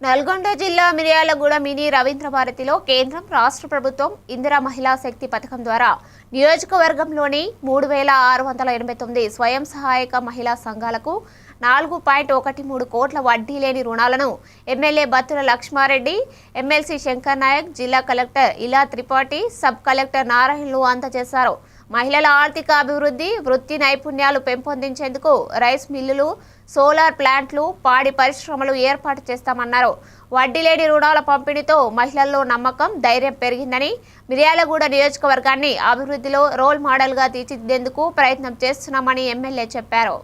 నల్గొండ జిల్లా మిర్యాలగూడ మినీ రవీంద్ర భారతిలో కేంద్రం రాష్ట్ర ప్రభుత్వం ఇందిరా మహిళా శక్తి పథకం ద్వారా నియోజకవర్గంలోని మూడు వేల ఆరు వందల ఎనభై తొమ్మిది స్వయం సహాయక మహిళా సంఘాలకు నాలుగు పాయింట్ ఒకటి మూడు కోట్ల వడ్డీ లేని రుణాలను ఎమ్మెల్యే బత్తుల లక్ష్మారెడ్డి ఎమ్మెల్సీ శంకర్ నాయక్ జిల్లా కలెక్టర్ ఇలా త్రిపాఠి సబ్ కలెక్టర్ నారాయణలు అందజేశారు. మహిళల ఆర్థిక అభివృద్ధి వృత్తి నైపుణ్యాలు పెంపొందించేందుకు రైస్ మిల్లులు సోలార్ ప్లాంట్లు పాడి పరిశ్రమలు ఏర్పాటు చేస్తామన్నారు. వడ్డీ లేని రుణాల పంపిణీతో మహిళల్లో నమ్మకం ధైర్యం పెరిగిందని మిర్యాలగూడ నియోజకవర్గాన్ని అభివృద్ధిలో రోల్ మోడల్గా తీర్చిదిద్దేందుకు ప్రయత్నం చేస్తున్నామని ఎమ్మెల్యే చెప్పారు.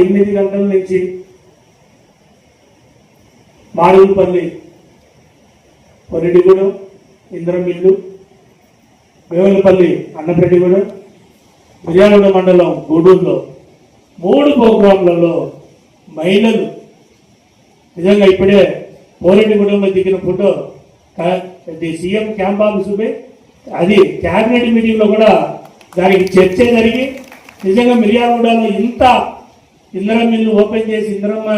ఎనిమిది గంటల నుంచి మాడుగుపల్లి పొరిడిగూడెం ఇంద్రమిల్లు వేవలపల్లి అన్నప్రెడ్డిగూడెం మిర్యాలగూడ మండలం గూడూరులో మూడు ప్రోగ్రాంలలో మహిళలు నిజంగా ఇప్పుడే పోరెడ్డిగూడెంలో దిగిన ఫోటో సీఎం క్యాంప్ ఆఫీసుపై అది క్యాబినెట్ మీటింగ్లో కూడా దానికి చర్చ జరిగి నిజంగా మిర్యాలగూడలో ఇంత ఇందరం మిల్లు ఓపెన్ చేసి ఇంద్రమ్మ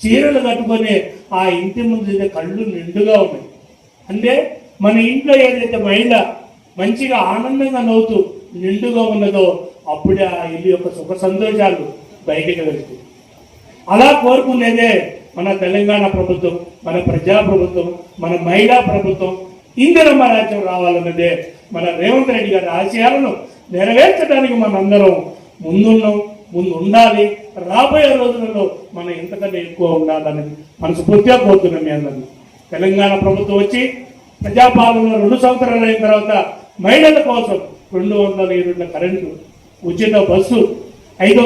చీరలు కట్టుకొని ఆ ఇంటి ముందు అయితే కళ్ళు నిండుగా ఉన్నాయి. అంటే మన ఇంట్లో ఏదైతే మహిళ మంచిగా ఆనందంగా నవ్వుతూ నిండుగా ఉన్నదో అప్పుడే ఆ ఇల్లు యొక్క సుఖ సంతోషాలు బయటికి వెళ్తాయి. అలా కోరుకునేదే మన తెలంగాణ ప్రభుత్వం మన ప్రజా ప్రభుత్వం మన మహిళా ప్రభుత్వం ఇందిరమ్మ రాజ్యం రావాలన్నదే మన రేవంత్ రెడ్డి గారి ఆశయాలను నెరవేర్చడానికి మనందరం ముందున్నాం ముందు ఉండాలి రాబోయే రోజులలో మనం ఇంతకంటే ఎక్కువ ఉండాలని మనస్ఫూర్తిగా కోరుతున్నాం మీ అందరినీ. తెలంగాణ ప్రభుత్వం వచ్చి ప్రజాపాలన రెండు సంవత్సరాలు అయిన తర్వాత మహిళల కోసం రెండు వందల ఇరవై కరెంటు ఉచిత బస్సు ఐదు